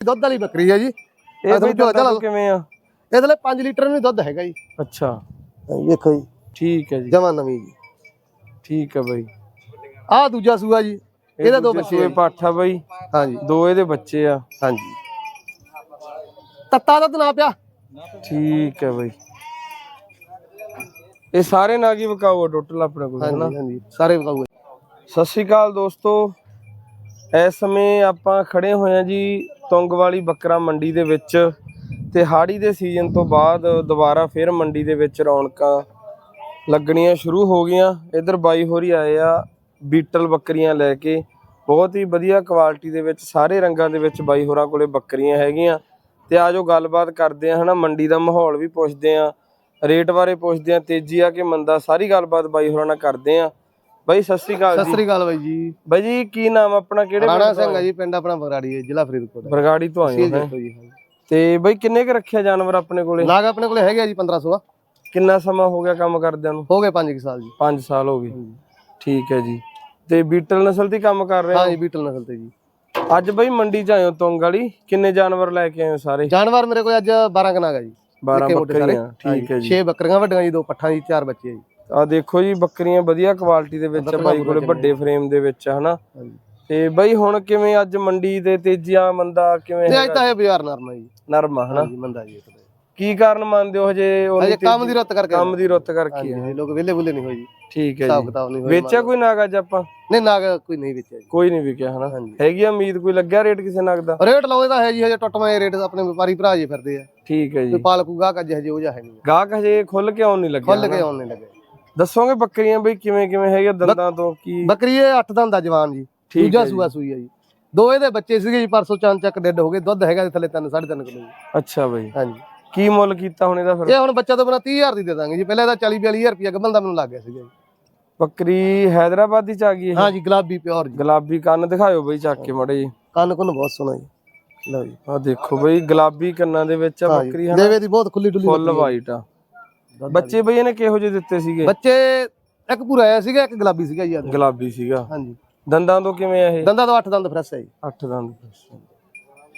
ਦੁੱਧ ਵਾਲੀ ਬੱਕਰੀ ਹੈ ਜੀ। ਇਹ। ਤੋਂ ਕਿਵੇਂ ਆ? ਇਹਦੇ ਲਈ 5 ਲੀਟਰ ਵੀ ਦੁੱਧ ਹੈਗਾ ਜੀ। ਅੱਛਾ। ਵੇਖੋ ਜੀ ਠੀਕ ਹੈ ਜੀ। ਜਮਾ ਨਵੀਂ ਜੀ। ਠੀਕ ਹੈ ਬਈ। ਆਹ ਦੂਜਾ ਸੂਆ ਜੀ। ਇਹਦੇ ਦੋ ਬੱਚੇ ਆ। ਪਾਠਾ ਬਈ। ਹਾਂਜੀ ਦੋ ਇਹਦੇ ਬੱਚੇ ਆ। ਹਾਂਜੀ ਤੱਤਾ ਦਾ ਨਾ ਪਿਆ। ਠੀਕ ਹੈ ਬਈ। ਇਹ ਸਾਰੇ ਨਾਗੀ ਵਿਕਾਊ ਆ ਟੋਟਲ ਆਪਣੇ ਕੋਲ ਹਾਂਜੀ ਹਾਂਜੀ ਸਾਰੇ ਬਤਾਓ ਸਤਿ ਸ਼੍ਰੀ ਅਕਾਲ ਦੋਸਤੋ। ਇਸ ਸਮੇਂ ਆਪਾਂ ਖੜੇ ਹੋਏ ਆ ਜੀ ਤੁੰਗ ਵਾਲੀ ਬੱਕਰਾ ਮੰਡੀ ਦੇ ਵਿੱਚ ਤੇ ਹਾੜੀ ਦੇ ਸੀਜ਼ਨ ਤੋਂ ਬਾਅਦ ਦੁਬਾਰਾ ਫਿਰ ਮੰਡੀ ਦੇ ਵਿੱਚ ਰੌਣਕਾਂ ਲੱਗਣੀਆਂ ਸ਼ੁਰੂ ਹੋ ਗਈਆਂ। ਇਧਰ ਬਾਈ ਹੋਰੀ ਆਏ ਆ ਬੀਟਲ ਬੱਕਰੀਆਂ ਲੈ ਕੇ। ਬਹੁਤ ਹੀ ਵਧੀਆ ਕੁਆਲਿਟੀ ਦੇ ਵਿੱਚ ਸਾਰੇ ਰੰਗਾਂ ਦੇ ਵਿੱਚ ਬਾਈ ਹੋਰਾਂ ਕੋਲੇ ਬੱਕਰੀਆਂ ਹੈਗੀਆਂ। ਤੇ ਆਜੋ ਗੱਲਬਾਤ ਕਰਦੇ ਆ ਹਨਾ, ਮੰਡੀ ਦਾ ਮਾਹੌਲ ਵੀ ਪੁੱਛਦੇ ਆ ਰੇਟ ਬਾਰੇ ਪੁੱਛਦੇ ਆ ਤੇਜ਼ੀ ਆ ਕਿ ਮੰਦਾ, ਸਾਰੀ ਗੱਲਬਾਤ ਬਾਈ ਹੋਰਾਂ ਨਾਲ ਕਰਦੇ ਆ ਬਾਈ ਸਤਿ ਸ਼੍ਰੀ ਅਕਾਲ ਸਤਿ ਸ੍ਰੀ ਅਕਾਲ ਬਾਈ ਜੀ। ਬਾਈ ਜੀ ਕੀ ਨਾਮ ਆਪਣਾ ਕਿਹੜੇ ਰਾਣਾ ਸਿੰਘ ਹੈ ਜੀ ਪਿੰਡ ਆਪਣਾ ਬਗਰਾੜੀ ਹੈ ਜ਼ਿਲ੍ਹਾ ਫਰੀਦਕੋਟ ਹੈ ਬਰਗਾੜੀ ਤੋਂ ਆਏ ਹੋ। ਤੇ ਬਾਈ ਕਿੰਨੇ ਕ ਰੱਖਿਆ ਜਾਨਵਰ ਆਪਣੇ ਕੋਲੇ? ਨਾਗ ਆਪਣੇ ਕੋਲੇ ਹੈਗੇ ਆ ਜੀ 15 16 ਕਿੰਨਾ ਸਮਾਂ ਹੋ ਗਿਆ ਕੰਮ ਕਰਦਿਆਂ ਨੂੰ? ਹੋ ਗਏ 5 ਸਾਲ ਜੀ। 5 ਸਾਲ ਹੋ ਗਏ। ਠੀਕ ਹੈ ਜੀ। ਤੇ ਬੀਟਲ ਨਸਲ ਦੀ ਕੰਮ ਕਰ ਰਹੇ ਹਾਂ? ਹੋ ਜੀ ਬੀਟਲ ਨਸਲ ਤੇ ਜੀ। ਅੱਜ ਬਾਈ ਮੰਡੀ ਚ ਆਏ ਹੋ ਤੁੰਗ ਵਾਲੀ। ਕਿੰਨੇ ਜਾਨਵਰ ਲੈ ਕੇ ਆਏ ਹੋ ਸਾਰੇ? ਜਾਨਵਰ ਮੇਰੇ ਕੋਲ ਅੱਜ 12 ਕਨਾਗ ਹੈ ਜੀ। 12 ਨਿੱਕੇ ਮੋਟੇ ਸਾਰੇ। ਬੱਕਰੀਆਂ ਠੀਕ ਹੈ ਜੀ। 6 ਬੱਕਰੀਆਂ ਵੱਡੀਆਂ ਜੀ ਦੋ ਪੱਠਾਂ ਜੀ ਚਾਰ ਬੱਚੇ ਜੀ। ਆ ਦੇਖੋ ਜੀ ਬੱਕਰੀਆਂ ਵਧੀਆ ਕੁਆਲਿਟੀ ਦੇ ਵਿੱਚ ਆ ਬਾਈ ਕੋਲੇ ਵੱਡੇ ਫਰੇਮ ਦੇ ਵਿੱਚ ਆ, ਹਨਾ? ਤੇ ਬਾਈ ਹੁਣ ਕਿਵੇਂ ਅੱਜ ਮੰਡੀ ਤੇ ਤੇਜ਼ੀਆਂ ਮੰਦਾ ਕਿਵੇਂ ਤੇ ਅੱਜ? ਤਾਂ ਇਹ ਬਾਜ਼ਾਰ ਨਰਮਾ ਜੀ। ਨਰਮ ਹਨਾ? ਮੰਦਾ ਜੀ ਕੀ ਕਾਰਨ ਮੰਨਦੇ ਹੋ ਹਜੇ ਉਹਨੀ ਕੰਮ ਦੀ ਰੁੱਤ ਕਰਕੇ ਕੰਮ ਦੀ ਰੁੱਤ ਕਰਕੇ। ਹਾਂਜੀ ਲੋਕ ਵਿਹਲੇ ਬੁੱਲੇ ਨਹੀਂ ਹੋਏ ਜੀ। ਠੀਕ ਹੈ ਹਿਸਾਬ ਜੀ। ਕਿਤਾਬ ਨਹੀਂ ਹੋਏ ਵੇਚਿਆ ਕੋਈ ਨਾਗ ਅੱਜ ਆਪਾਂ? ਨਹੀਂ ਨਾਗ ਕੋਈ ਨਹੀਂ ਵੇਚਿਆ ਜੀ। ਕੋਈ ਨਹੀਂ ਵਿਕਿਆ ਹਨਾ। ਹੈਗੀ ਉਮੀਦ ਕੋਈ ਲੱਗਿਆ ਰੇਟ ਕਿਸੇ ਨਾਗ ਦਾ? ਰੇਟ ਲਾਉ ਇਹਦਾ ਹੈ ਜੀ ਹਜੇ ਟੁੱਟਵੇਂ ਰੇਟ ਆਪਣੇ ਵਪਾਰੀ ਭਰਾ ਜੀ ਫਿਰਦੇ ਆ। ਠੀਕ ਹੈ ਕੋਈ ਜੀ ਪਾਲਕੂ ਗਾਹਕ ਅੱਜ ਹਜੇ ਉਹ ਜਾ ਹੈ ਨਹੀਂ। ਗਾਹਕ ਹਜੇ ਖੁੱਲ ਕੇ ਆਉਣ ਨਹੀਂ ਲੱਗਿਆ ਖੁੱਲ ਕੇ? ਆਉਣ ਨਹੀਂ ਲੱਗੇ ਦੱਸੋਗੇ ਬੱਕਰੀਆਂ ਬਈ ਕਿਵੇਂ ਕਿਵੇਂ ਹੈਗੇ ਦੰਦਾਂ ਤੋਂ ਕੀ? ਬੱਕਰੀ ਇਹ 8 ਦੰਦ ਦਾ ਜਵਾਨ ਜੀ ਦੂਜਾ। ਸੂਆ ਸੂਈ ਆ ਜੀ। ਦੋ ਇਹਦੇ ਬੱਚੇ ਸੀਗੇ ਜੀ ਪਰਸੋਂ ਚਾਂਦ ਚੱਕ ਡੈਡ ਹੋ ਗਏ ਦੁੱਧ ਹੈਗਾ ਥੱਲੇ 3 3.5 ਕਿਲੋ ਅੱਛਾ ਬਈ। ਹਾਂਜੀ। ਕੀ ਮੁੱਲ ਕੀਤਾ ਹੁਣ ਇਹਦਾ ਫਿਰ? ਇਹ ਹੁਣ ਬੱਚਾ ਤੋਂ ਬਿਨਾ 30000 ਦੀ ਦੇ ਦਾਂਗੇ ਜੀ। ਪਹਿਲਾਂ ਇਹਦਾ 40 42000 ਰੁਪਇਆ ਗੱਬਲ ਦਾ ਮੈਨੂੰ ਲੱਗ ਗਿਆ ਸੀਗਾ ਜੀ। ਬੱਕਰੀ ਹੈਦਰਾਬਾਦੀ ਚ ਆ ਗਈ ਇਹ? ਹਾਂ ਜੀ ਗੁਲਾਬੀ ਪਿਓਰ ਜੀ। ਗੁਲਾਬੀ ਕੰਨ ਦਿਖਾਇਓ ਬਈ ਚੱਕ ਕੇ ਮੜੇ ਜੀ ਕੰਨ ਕੁੰਨ ਬਹੁਤ ਸੋਹਣਾ ਜੀ। ਲਓ ਜੀ। ਆ ਦੇਖੋ ਬਈ ਗੁਲਾਬੀ ਕੰਨਾਂ ਦੇ ਵਿੱਚ ਆ ਬੱਕਰੀ ਹਨਾ? ਦੇਵੇ ਦੀ ਬਹੁਤ ਖੁੱਲੀ ਡੁੱਲੀ ਫੁੱਲ। ਵਾਈਟ ਆ। ਬੱਚੇ ਬਈ ਇਹਨੇ ਕਿਹੋ ਜਿਹੇ ਦਿੱਤੇ ਸੀਗੇ? ਬੱਚੇ ਇੱਕ ਪੂਰਾ ਆਇਆ ਸੀਗਾ ਇੱਕ ਗੁਲਾਬੀ ਸੀਗਾ ਜੀ ਆਹ ਗੁਲਾਬੀ ਸੀਗਾ। ਹਾਂਜੀ। ਦੰਦਾਂ ਤੋਂ ਕਿਵੇਂ ਆ ਇਹ? ਦੰਦਾਂ ਤੋਂ 8 ਦੰਦ ਫਰੈਸ਼ ਹੈ ਜੀ। ਅੱਠ ਦੰਦ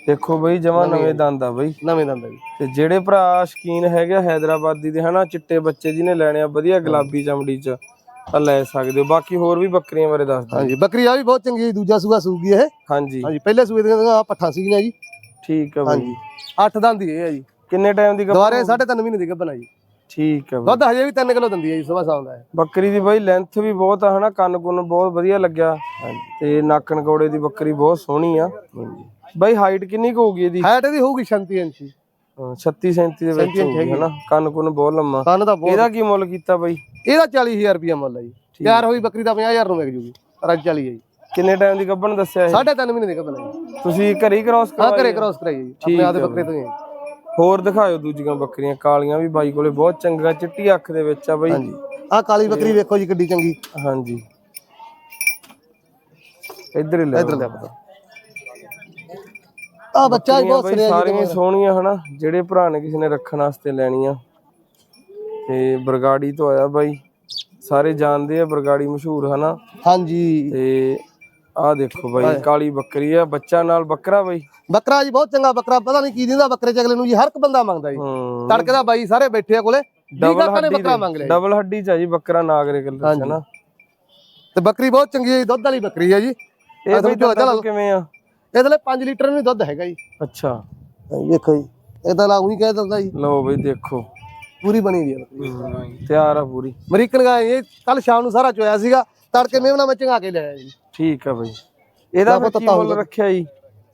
ਦੇਖੋ ਬਈ ਜਮਾ ਨਵੇਂ ਦੰਦ ਆ ਬਈ। ਨਵੇਂ ਦੰਦ ਹੈ ਜੀ। ਤੇ ਜਿਹੜੇ ਭਰਾ ਸ਼ਕੀਨ ਹੈਗੇ ਆ ਹੈਦਰਾਬਾਦੀ ਦੇ ਹਨਾ ਚਿੱਟੇ ਬੱਚੇ ਜਿਹਨੇ ਲੈਣੇ ਆ ਵਧੀਆ ਗੁਲਾਬੀ ਚਮੜੀ ਚ ਤਾਂ ਲੈ ਸਕਦੇ ਹੋ। ਬਾਕੀ ਹੋਰ ਵੀ ਬੱਕਰੀਆਂ ਬਾਰੇ ਦੱਸ ਦਿਓ। ਹਾਂਜੀ ਬੱਕਰੀ ਆ ਵੀ ਬਹੁਤ ਚੰਗੀ ਹੈ ਜੀ, ਦੂਜਾ ਸੂਆ ਸੂਗੀ ਇਹ। ਹਾਂਜੀ। ਹਾਂਜੀ ਪਹਿਲੇ ਸੂਏ ਦੀਆਂ ਆਹ ਪੱਠਾਂ ਸੀਗੀਆਂ ਜੀ। ਠੀਕ ਹੈ ਬਈ। ਹਾਂਜੀ। 8 ਦੰਦ ਹੀ ਇਹ ਹੈ ਜੀ। ਕਿੰਨੇ ਟਾਈਮ ਦੀ ਦੁਆਰੇ 3.5 ਮਹੀਨੇ ਦੀ ਗੱਭਣ ਹੈ ਜੀ। ਠੀਕ ਹੈ ਬਈ। ਦੁੱਧ ਹਜੇ ਵੀ 3 ਕਿਲੋ ਦਿੰਦੀ ਹੈ ਜੀ ਸਵੇਰ ਸ਼ਾਮ ਦਾ ਇਹ। ਬੱਕਰੀ ਦੀ ਬਈ ਲੈਂਥ ਵੀ ਬਹੁਤ ਆ ਹਨਾ ਕੰਨ ਕੁੰਨ ਬਹੁਤ ਵਧੀਆ ਲੱਗਿਆ। ਤੇ ਨੱਕ ਨਕੌੜੇ ਦੀ ਬੱਕਰੀ ਬਹੁਤ ਸੋਹਣੀ ਆ। ਬਈ ਹਾਈਟ ਕਿੰਨੀ ਕੁ ਹੋਊਗੀ ਇਹਦੀ? ਹਾਈਟ ਇਹਦੀ ਹੋਊਗੀ 36 ਇੰਚ। ਹਾਂ, 36 37 ਦੇ ਵਿੱਚ 37 ਇੰਚ ਹੋਊਗੀ ਹਨਾ ਕੰਨ ਕੁੰਨ ਬਹੁਤ ਲੰਮਾ। ਕੰਨ ਦਾ ਬਹੁਤ ਇਹਦਾ ਕੀ ਮੁੱਲ ਕੀਤਾ ਬਈ? ਇਹਦਾ 40000 ਰੁਪਇਆ ਮੁੱਲ ਹੈ ਜੀ। ਤਿਆਰ ਹੋਈ ਬੱਕਰੀ ਦਾ 50000 ਨੂੰ ਵਿਕ ਜੂਗੀ 40 ਹੈ ਜੀ। ਕਿੰਨੇ ਟਾਈਮ ਦੀ ਗੱਭਣ ਦੱਸਿਆ ਇਹ? ਸਾਢੇ ਤਿੰਨ ਮਹੀਨੇ ਦੀ ਗੱਭਣ ਹੈ ਜੀ। ਤੁਸੀਂ ਘਰੇ ਹੀ ਕ੍ਰਾਸ ਹਾਂ ਘਰੇ ਕ੍ਰਾਸ ਕਰਾਈ ਜੀ ਆਪਣੇ ਆਦੇ ਬੱਕਰੇ ਤੋਂ ਹੀ ਹੈ ਜੀ। ਹੋਰ ਦਿਖਾਇਓ ਦੂਜੀਆਂ ਬੱਕਰੀਆਂ ਕਾਲੀਆਂ ਵੀ ਬਾਈ ਕੋਲੇ ਬਹੁਤ ਚੰਗੀਆਂ ਚਿੱਟੀ ਅੱਖ ਦੇ ਵਿੱਚ ਆ ਬਾਈ। ਹਾਂਜੀ। ਆਹ ਕਾਲੀ ਬੱਕਰੀ ਵੇਖੋ ਜੀ ਕਿੱਡੀ ਚੰਗੀ। ਹਾਂਜੀ। ਇੱਧਰ ਹੀ ਲੈ ਇਧਰ ਲੈ ਪਤਾ ਆ ਬੱਚਾ ਹੀ ਬਹੁਤ ਜੀ ਸਾਰੀਆਂ ਸੋਹਣੀਆਂ ਹਨਾ ਜਿਹੜੇ ਭਰਾ ਨੇ ਕਿਸੇ ਨੇ ਰੱਖਣ ਵਾਸਤੇ ਲੈਣੀਆਂ। ਤੇ ਬਰਗਾੜੀ ਤੋਂ ਆਇਆ ਬਾਈ। ਸਾਰੇ ਜਾਣਦੇ ਆ ਬਰਗਾੜੀ ਮਸ਼ਹੂਰ ਹਨਾ। ਹਾਂਜੀ। ਤੇ ਆਹ ਦੇਖੋ ਬਾਈ ਕਾਲੀ ਬੱਕਰੀ ਆ ਬੱਚਾ ਨਾਲ ਬੱਕਰਾ ਬਾਈ। ਬੱਕਰਾ ਜੀ ਬਹੁਤ ਚੰਗਾ ਬੱਕਰਾ ਪਤਾ ਨਹੀਂ ਕੀ ਦਿੰਦਾ ਬੱਕਰੇ ਚ ਅਗਲੇ ਨੂੰ ਜੀ ਹਰ ਇੱਕ ਬੰਦਾ ਮੰਗਦਾ ਜੀ। ਹੂੰ। ਤੜਕੇ ਦਾ ਬਾਈ ਸਾਰੇ ਬੈਠੇ ਆ ਕੋਲੇ ਡਬਲ ਨੇ ਹੱਡੀ ਬੱਕਰਾ ਮੰਗ ਲਿਆ। ਡਬਲ ਹੱਡੀ ਚ ਆ ਜੀ ਬੱਕਰਾ ਨਾਗਰੇ ਕਲਰ ਚ ਹਨਾ। ਤੇ ਬੱਕਰੀ ਬਹੁਤ ਚੰਗੀ ਹੈ ਦੁੱਧ ਵਾਲੀ ਬੱਕਰੀ ਹੈ ਜੀ। ਇਹ ਬਈ ਤੋਂ ਕਿਵੇਂ ਆ? ਇਹਦੇ ਲਈ 5 ਲੀਟਰ ਵੀ ਦੁੱਧ ਹੈਗਾ ਜੀ। ਅੱਛਾ। ਵੇਖੋ ਜੀ ਇਹ ਤਾਂ ਲਾਉਂ ਹੀ ਕਹਿ ਦਿੰਦਾ ਜੀ। ਲਓ ਬਈ ਦੇਖੋ। ਪੂਰੀ ਬਣੀ ਹੋਈ ਹੈ ਤਿਆਰ ਆ ਪੂਰੀ। ਅਮਰੀਕਨ ਗਾਂ ਇਹ ਕੱਲ ਸ਼ਾਮ ਨੂੰ ਸਾਰਾ ਚੋਇਆ ਸੀਗਾ। ਤੜਕੇ ਮੇਵਣਾ ਮੈਂ ਚੰਗਾ ਕੇ ਲਿਆਇਆ ਜੀ। ਠੀਕ ਆ ਬਈ। ਇਹਦਾ ਫਿਰ ਕੀ ਮੁੱਲ ਰੱਖਿਆ ਜੀ?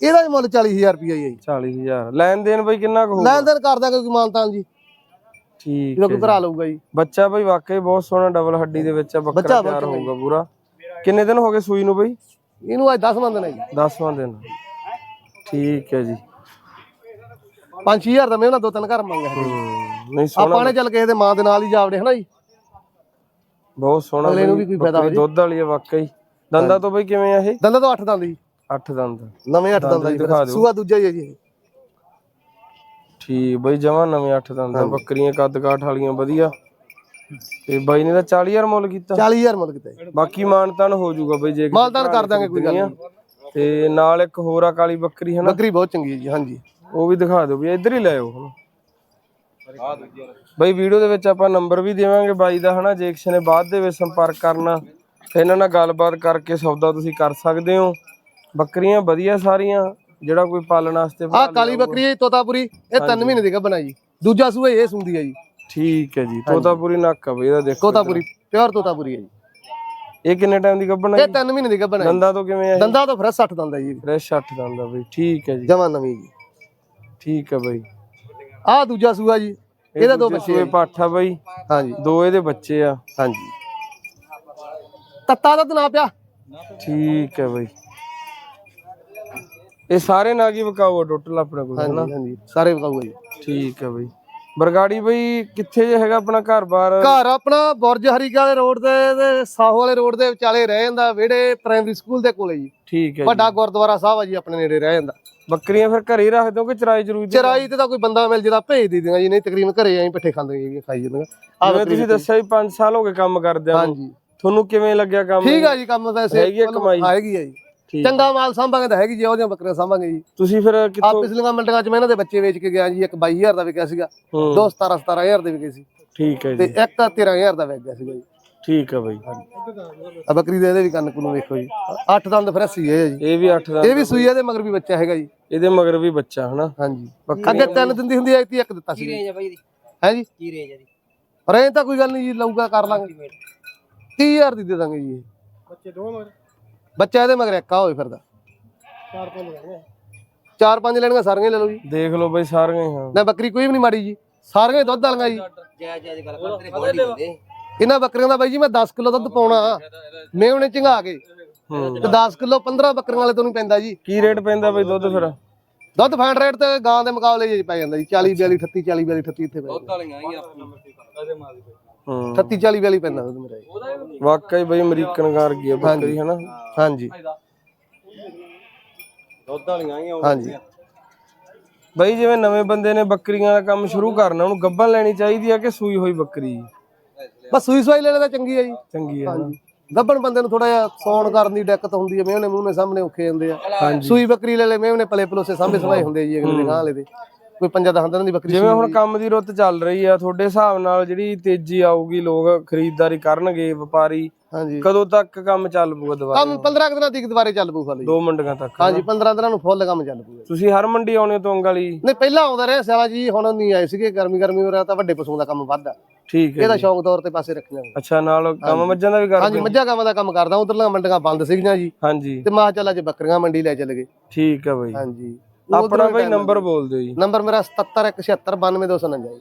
ਇਹਦਾ ਵੀ ਮੁੱਲ 40000 ਰੁਪਇਆ ਹੀ ਹੈ ਜੀ। 40000 ਲੈਣ ਦੇਣ ਬਈ ਕਿੰਨਾ ਕੁ ਹੋਊਗਾ? ਲੈਣ ਦੇਣ ਕਰ ਦਾਂਗੇ ਕੋਈ ਮਾਨਤਾਨ ਜੀ। ਠੀਕ ਹੈ ਕੋਈ ਭਰਾ ਲਊਗਾ ਜੀ। ਬੱਚਾ ਬਈ ਵਾਕਈ ਬਹੁਤ ਸੋਹਣਾ ਡਬਲ ਹੱਡੀ ਦੇ ਵਿੱਚ ਬੱਕਰਾ ਤਿਆਰ ਹੋਊਗਾ ਪੂਰਾ। ਕਿੰਨੇ ਦਿਨ ਹੋ ਗਏ ਸੂਈ ਨੂੰ ਬਈ? ਇਹਨੂੰ ਅੱਜ 10 ਮੰਦ ਨੇ ਜੀ। 10ਵਾਂ ਦਿਨ। ਠੀਕ ਹੈ ਜੀ। 5-6000 ਦਾ ਮੇਵਣਾ ਦੋ ਤਿੰਨ ਘਰ ਮੰਗਿਆ ਹੂੰ, ਨਹੀਂ ਸੋਹਣਾ ਆਪਾਂ ਨੇ ਚੱਲ ਕਿਸੇ ਦੇ ਮਾਂ ਦੇ ਨਾਲ ਹੀ ਜਾਵੜੇ ਹਨਾ ਜੀ? ਬਹੁਤ ਸੋਹਣਾ ਅਗਲੇ ਨੂੰ ਵੀ ਕੋਈ ਫਾਇਦਾ ਬੱਕਰੀ ਦੁੱਧ ਵਾਲੀ ਆ ਵਾਕਈ। ਦੰਦਾਂ ਤੋਂ ਬਈ ਕਿਵੇਂ ਆ ਇਹ? ਦੰਦਾਂ ਤੋਂ 8 ਦੰਦ ਜੀ। 8 ਦੰਦ। ਨਵੇਂ 8 ਦੰਦ ਜੀ ਦਿਖਾ ਦਿਓ। ਸੂਆ ਦੂਜਾ ਹੀ ਹੈ ਜੀ ਇਹ। ਠੀਕ ਬਈ ਜਮਾ ਨਵੇਂ 8 ਦੰਦ ਬੱਕਰੀਆਂ ਕੱਦ ਕਾਠ ਵਾਲੀਆਂ ਵਧੀਆ। ਤੇ ਬਾਈ ਨੇ ਤਾਂ 40000 ਮੁੱਲ ਕੀਤਾ। 40000 ਮੁੱਲ ਕਿਤੇ ਬਾਕੀ ਮਾਨਤਾਨ ਹੋ ਜਾਊਗਾ ਬਈ ਜੇ ਭਰਾ ਕਰ ਦਾਂਗੇ ਕੋਈ ਗੱਲ। ਨਹੀਂ। ਤੇ ਨਾਲ ਇੱਕ ਹੋਰ ਆ ਕਾਲੀ ਬੱਕਰੀ ਹੈ ਨਾ ਬੱਕਰੀ ਬਹੁਤ ਚੰਗੀ ਹੈ ਜੀ ਹਾਂਜੀ। ਉਹ ਵੀ ਦਿਖਾ ਦਿਓ ਵੀ ਇੱਧਰ ਹੀ ਲੈ ਆਓ ਹੁਣ। ਬਈ ਵੀਡੀਓ ਦੇ ਵਿੱਚ ਆਪਾਂ ਨੰਬਰ ਵੀ ਦੇਵਾਂਗੇ ਬਾਈ ਦਾ ਹਨਾ? ਜੇ ਕਿਸੇ ਨੇ ਬਾਅਦ ਦੇ ਵਿੱਚ ਸੰਪਰਕ ਕਰਨਾ ਤੇ ਇਹਨਾਂ ਨਾਲ ਗੱਲਬਾਤ ਕਰਕੇ ਸੌਦਾ ਤੁਸੀਂ ਕਰ ਸਕਦੇ ਹੋ। ਬੱਕਰੀਆਂ ਵਧੀਆ ਸਾਰੀਆਂ ਜਿਹੜਾ ਕੋਈ ਪਾਲਣ ਵਾਸਤੇ ਭਾਲ ਕਾਲੀ ਬੱਕਰੀ ਹੈ ਜੀ, ਤੋਤਾਪੁਰੀ। ਇਹ 3 ਮਹੀਨੇ ਦੀ ਗੱਭਣ ਜੀ। ਦੂਜਾ ਸੂਆ ਇਹ ਸੁੰਦੀ ਹੈ ਜੀ। ਠੀਕ ਹੈ ਜੀ ਤੋਤਾਪੁਰੀ ਨੱਕ ਆ ਬਈ ਇਹਦਾ ਦੇਖੋ ਤੋਤਾਪੁਰੀ ਪਿਓਰ ਤੋਤਾਪੁਰੀ ਹੈ ਜੀ। ਇਹ ਕਿੰਨੇ ਟਾਈਮ ਦੀ ਗੱਭਣ ਹੈ ਇਹ 3 ਮਹੀਨੇ ਦੀ ਗੱਭਣ ਹੈ। ਦੰਦਾਂ ਤੋਂ ਕਿਵੇਂ ਆ ਦੰਦਾਂ ਤੋਂ ਫਿਰ 60 ਦੰਦ ਜੀ। ਫਰੈਸ਼ 8 ਦੰਦ ਆ ਬਈ ਠੀਕ ਹੈ ਜੀ। ਜਮਾ ਨਵੀਂ ਜੀ। ਠੀਕ ਹੈ ਬਈ। ਆਹ ਦੂਜਾ ਸੂਆ ਜੀ ਇਹਦਾ ਦੋ ਬੱਚੇ ਸੂਏ ਪਾਠਾ ਬਈ। ਹਾਂਜੀ। ਦੋ ਇਹਦੇ ਬੱਚੇ ਆ। ਹਾਂਜੀ। ਤੱਤਾ ਦਾ ਤਨਾ ਪਿਆ। ਠੀਕ ਹੈ ਬਈ। ਇਹ ਸਾਰੇ ਨਾਗ ਆ ਟੋਟਲ ਆਪਣੇ ਕੋਲ ਹਨਾ? ਹਾਂਜੀ। ਹਾਂਜੀ ਸਾਰੇ ਬਤਾਊਗਾ ਜੀ। ਠੀਕ ਹੈ ਬਈ। ਬਰਗਾੜੀ ਬਈ ਕਿੱਥੇ ਜੇ ਹੈਗਾ ਆਪਣਾ ਘਰ-ਬਾਰ ਘਰ ਆਪਣਾ ਬੁਰਜ ਹਰੀਕਾ ਦੇ ਰੋਡ ਤੇ ਤੇ ਸਾਹੋ ਵਾਲੇ ਰੋਡ ਦੇ ਵਿਚਾਲੇ ਰਹਿ ਜਾਂਦਾ ਵਿਹੜੇ ਪ੍ਰਾਇਮਰੀ ਸਕੂਲ ਦੇ ਕੋਲੇ ਜੀ। ਠੀਕ ਹੈ ਵੱਡਾ ਗੁਰਦੁਆਰਾ ਸਾਹਿਬ ਆ ਜੀ ਆਪਣੇ ਨੇੜੇ ਰਹਿ ਜਾਂਦਾ। ਬੱਕਰੀਆਂ ਫਿਰ ਘਰੇ ਹੀ ਰੱਖ ਦਿਓ ਕਿ ਚਰਾਈ ਜਰੂਰ ਚਰਾਈ ਤੇ ਤਾਂ ਕੋਈ ਬੰਦਾ ਮਿਲ ਜਿਹਦਾ ਭੇਜ ਦੇ ਦਿੰਗਾ ਜੀ ਨਹੀਂ ਤਕਰੀਬਨ ਘਰੇ ਆਈ ਪੱਠੇ ਖਾਂਦੇ ਜੀ ਖਾਈ ਜਾਂਦੇ ਆ। ਤੁਸੀਂ ਦੱਸਿਆ ਵੀ 5 ਸਾਲ ਹੋ ਗਏ ਕੰਮ ਕਰਦਿਆਂ ਨੂੰ। ਹਾਂਜੀ। ਤੁਹਾਨੂੰ ਕਿਵੇਂ ਲੱਗਿਆ ਕੰਮ? ਠੀਕ ਆ ਜੀ ਕੰਮ ਵੈਸੇ ਹੈਗੀ ਆ ਕਮਾਈ? ਹੈਗੀ ਆ ਜੀ। ਚੰਗਾ ਮਾਲ ਸਾਂਭਾਂਗੇ ਤਾਂ ਹੈਗੀ ਜੀ ਉਹਦੀਆਂ ਬੱਕਰੀਆਂ ਸਾਂਭਾਂਗੇ ਜੀ। ਤੁਸੀਂ ਫਿਰ ਆ ਕਿੱਥੋਂ ਪਿਛਲੀਆਂ ਮੰਡੀਆਂ ਚ ਮੈਂ ਇਹਨਾਂ ਦੇ ਬੱਚੇ ਵੇਚ ਕੇ ਗਿਆ ਜੀ ਇੱਕ 22000 ਦਾ ਵਿਕਿਆ ਸੀਗਾ ਦੋ 17 17000 ਦੇ ਵਿਕੇ ਸੀ। ਠੀਕ ਹੈ ਤੇ ਜੀ। ਇੱਕ 13000 ਦਾ ਵਿਕ ਗਿਆ ਸੀਗਾ ਜੀ। ਠੀਕ ਹੈ ਬਈ। ਆ ਬੱਕਰੀ ਦੇ ਇਹਦੇ ਵੀ ਕੰਨ ਕੁਨੂੰ ਵੇਖੋ ਜੀ। ਅੱਠ ਦੰਦ ਫਿਰ ਸੀ ਇਹ ਜੀ। ਇਹ ਵੀ 8 ਦਾ ਇਹ ਵੀ ਸੂਈ ਇਹਦੇ ਮਗਰ ਵੀ ਬੱਚਾ ਹੈਗਾ ਜੀ। ਇਹਦੇ ਮਗਰ ਵੀ ਬੱਚਾ ਹਨਾ? ਹਾਂਜੀ। ਅੱਗੇ ਤਿੰਨ ਦਿੰਦੀ ਹੁੰਦੀ ਐ ਇੱਕ ਦਿੱਤਾ ਸੀ। ਰੇਂਜ ਆ ਬਾਈ ਦੀ ਹੈ ਜੀ? ਕੀ ਰੇਂਜ ਆ ਦੀ ਰੇਂਜ ਤਾਂ ਕੋਈ ਗੱਲ ਨਹੀਂ ਜੀ ਲਊਗਾ ਕਰ ਲਾਂਗੇ। 30000 ਦੀ ਦੇ ਦਾਂਗੇ ਜੀ ਇਹ। ਬੱਚੇ ਦੋ ਮਗਰ। ਬੱਚਾ ਇਹਦੇ ਮਗਰ ਇੱਕਾ ਹੋਏ ਫਿਰਦਾ। ਚਾਰ ਪੰਜ ਲੈਣੇ ਚਾਰ ਪੰਜ ਲੈਣੀਆਂ ਸਾਰੀਆਂ ਹੀ ਲੈ ਲਓ ਜੀ। ਦੇਖ ਲਓ ਬਈ ਸਾਰੀਆਂ ਹੀ ਹਾਂ ਨਾ ਬੱਕਰੀ ਕੋਈ ਵੀ ਨਹੀਂ ਮਾੜੀ ਜੀ। ਸਾਰੀਆਂ ਹੀ ਦੁੱਧ ਵਾਲੀਆਂ ਜੀ। ਜੈ ਜੈ ਦੀ ਗੱਲ ਕਰ ਤੇਰੇ ਬੋਲ ਹੁੰਦੇ ਇਹਨਾਂ ਬੱਕਰੀਆਂ ਦਾ ਬਾਈ ਜੀ ਮੈਂ 10 ਕਿਲੋ ਦੁੱਧ ਪਾਉਣਾ ਮੈਂ ਉਹਨੇ ਚੰਗਾ ਕੇ। ਹੂੰ। ਤੇ 10 ਕਿਲੋ 15 ਬੱਕਰੀਆਂ ਵਾਲੇ ਤੋਂ ਨਹੀਂ ਪੈਂਦਾ ਜੀ। ਕੀ ਰੇਟ ਪੈਂਦਾ ਬਈ ਦੁੱਧ ਫਿਰ? ਦੁੱਧ ਫੈਂਟ ਰੇਟ ਤੇ ਗਾਂ ਦੇ ਮੁਕਾਬਲੇ ਜੀ ਪੈ ਜਾਂਦਾ ਜੀ 40 42 38 40 42 38 ਇੱਥੇ ਪੈ ਜਾਂਦਾ। ਵਾਲੀਆਂ ਆਈਆਂ ਆਪਣੀ ਹੂੰ 38 40 42 ਪੈਂਦਾ ਦੁੱਧ ਮੇਰਾ ਜੀ। ਵਾਕਈ ਬਈ ਅਮਰੀਕਨ ਕਾਰ ਗਈ ਬੱਕਰੀ ਹਨਾ? ਹਾਂਜੀ। ਦੁੱਧ ਵਾਲੀਆਂ ਆਈਆਂ ਹਾਂਜੀ। ਬਈ ਜਿਵੇਂ ਨਵੇਂ ਬੰਦੇ ਨੇ ਬੱਕਰੀਆਂ ਦਾ ਕੰਮ ਸ਼ੁਰੂ ਕਰਨਾ ਉਹਨੂੰ ਗੱਭਣ ਲੈਣੀ ਚਾਹੀਦੀ ਆ ਕਿ ਸੂਈ ਹੋਈ ਬੱਕਰੀ? ਬਸ ਸੂਈ ਸਵਾਈ ਲੈਣੇ ਤਾਂ ਚੰਗੀ ਹੈ ਜੀ। ਚੰਗੀ ਆ ਹਨਾ? ਗੱਭਣ ਬੰਦੇ ਨੂੰ ਥੋੜਾ ਜਿਹਾ ਸੌਣ ਕਰਨ ਦੀ ਦਿੱਕਤ ਹੁੰਦੀ ਹੈ ਮੇਵਨੇ ਮੂੰਹ ਨੇ ਸਾਹਮਣੇ ਔਖੇ ਜਾਂਦੇ ਆ। ਹਾਂਜੀ। ਸੂਈ ਬੱਕਰੀ ਲੈ ਲੈ ਮੇਵਨੇ ਪਲੇ ਪਲੋਸੇ ਸਾਹਮਣੇ ਸਵਾਈ ਹੁੰਦੇ ਜੀ ਅਗਲੇ ਦੇ ਗਾਂ ਵਾਲੇ ਦੇ। ਕੋਈ ਪੰਜਾ ਦਸ ਦਿਨਾਂ ਦੀ ਬੱਕਰੀ ਜਿਵੇਂ ਹੁਣ ਕੰਮ ਦੀ ਰੁੱਤ ਚੱਲ ਰਹੀ ਆ ਤੁਹਾਡੇ ਹਿਸਾਬ ਨਾਲ ਜਿਹੜੀ ਤੇਜ਼ੀ ਆਊਗੀ ਲੋਕ ਖਰੀਦਦਾਰੀ ਕਰਨਗੇ ਵਪਾਰੀ ਹਾਂਜੀ। ਕਦੋਂ ਤੱਕ ਕੰਮ ਚੱਲ ਪੂਗਾ ਦੁਬਾਰਾ? ਕੰਮ 15 ਕੁ ਦਿਨਾਂ ਤੀਕ ਦੁਬਾਰੇ ਚੱਲ ਪੂ ਜੀ। ਦੋ ਮੰਡੀਆਂ ਤੱਕ ਹਾਂਜੀ 15 ਦਿਨਾਂ ਨੂੰ ਫੁੱਲ ਕੰਮ ਚੱਲ ਪੂਗਾ ਤੁਸੀਂ ਹਰ ਮੰਡੀ ਆਉਣੇ ਤੋਂਗ ਵਾਲੀ ਨਹੀਂ ਪਹਿਲਾਂ ਆਉਂਦਾ ਰਿਹਾ ਸਿਆਲਾ ਜੀ ਹੁਣ ਨਹੀਂ ਆਏ ਸੀਗੇ ਗਰਮੀ ਗਰਮੀ ਹੋ ਰਿਹਾ ਤਾਂ ਵੱਡੇ ਪਸ਼ੂਆਂ ਦਾ ਕੰਮ ਵੱਧਦਾ। ਠੀਕ ਹੈ ਇਹਦਾ ਸ਼ੌਂਕ ਤੌਰ ਤੇ ਪਾਸੇ ਰੱਖਣਾ ਅੱਛਾ ਨਾਲ ਕੰਮ ਮੱਝਾਂ ਦਾ ਵੀ ਹਾਂਜੀ ਕਰਦੇ ਮੱਝਾਂ ਗਾਵਾਂ ਦਾ ਕੰਮ ਕਰਦਾ ਉਧਰਲੀਆਂ ਮੰਡੀਆਂ ਬੰਦ ਸੀਗੀਆਂ ਜੀ। ਹਾਂਜੀ। ਤੇ ਮਾਂ ਚੱਲ ਅੱਜ ਬੱਕਰੀਆਂ ਮੰਡੀ ਲੈ ਚੱਲ ਗਏ। ਠੀਕ ਹੈ ਬਈ। ਹਾਂਜੀ। ਆਪਣਾ ਬਈ ਨੰਬਰ ਬੋਲ ਦਿਓ ਜੀ। ਨੰਬਰ ਮੇਰਾ 7717692249 ਜੀ।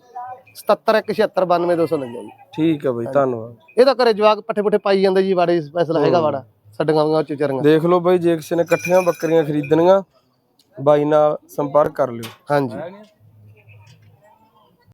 7717692249 ਜੀ। ਠੀਕ ਹੈ ਬਈ ਧੰਨਵਾਦ। ਇਹਦਾ ਘਰੇ ਜਵਾਕ ਪੱਠੇ ਪੁੱਠੇ ਪਾਈ ਜਾਂਦੇ ਜੀ ਵਾੜੇ ਸਪੈਸ਼ਲ ਹੈਗਾ ਵਾੜਾ ਛੱਡੀਆਂ ਵਾਂਗਾ ਉੱਚ ਚਰੀਆਂ ਦੇਖ ਲਓ ਬਈ ਜੇ ਕਿਸੇ ਨੇ ਇਕੱਠੀਆਂ ਬੱਕਰੀਆਂ ਖਰੀਦਣੀਆਂ ਬਾਈ ਨਾਲ ਸੰਪਰਕ ਕਰ ਲਿਓ। ਹਾਂਜੀ।